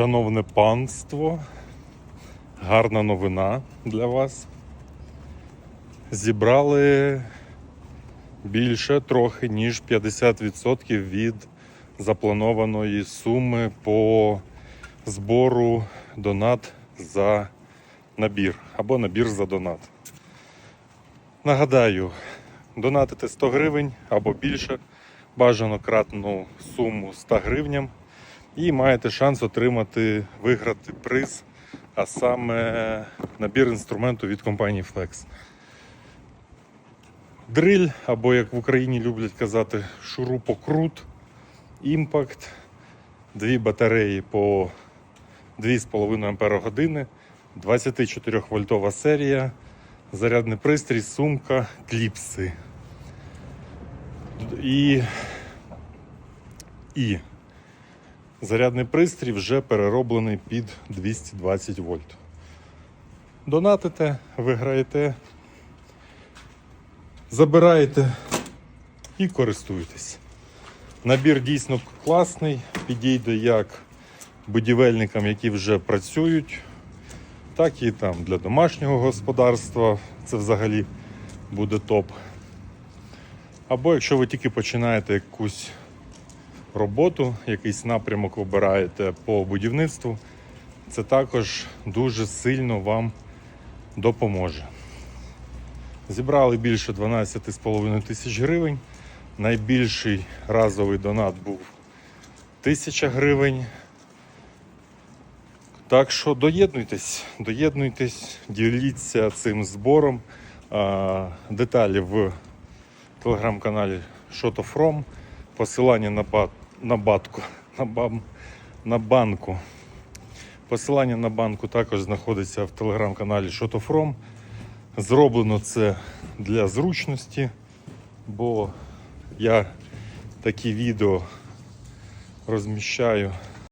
Шановне панство, гарна новина для вас. Зібрали більше трохи, ніж 50% від запланованої суми по збору донат за набір або набір за донат. Нагадаю, донатите 100 гривень або більше, бажано кратну суму 100 гривням і маєте шанс отримати, виграти приз, а саме набір інструменту від компанії Flex. Дриль, або як в Україні люблять казати, шурупокрут, імпакт, дві батареї по 2,5 Ах, 24 вольтова серія, зарядний пристрій, сумка, кліпси. І, і зарядний пристрій вже перероблений під 220 вольт. Донатите, виграєте, забираєте і користуєтесь. Набір дійсно класний, підійде як будівельникам, які вже працюють, так і там для домашнього господарства. Це взагалі буде топ. Або якщо ви тільки починаєте якусь роботу, якийсь напрямок обираєте по будівництву, це також дуже сильно вам допоможе. Зібрали більше 12,5 тисяч гривень. Найбільший разовий донат був 1000 гривень. Так що доєднуйтесь, доєднуйтесь, діліться цим збором. Деталі в телеграм-каналі Shot of From. Посилання на, ба- на батку, на, бам, на банку. Посилання на банку також знаходиться в телеграм-каналі Шотофром. Зроблено це для зручності, бо я такі відео розміщаю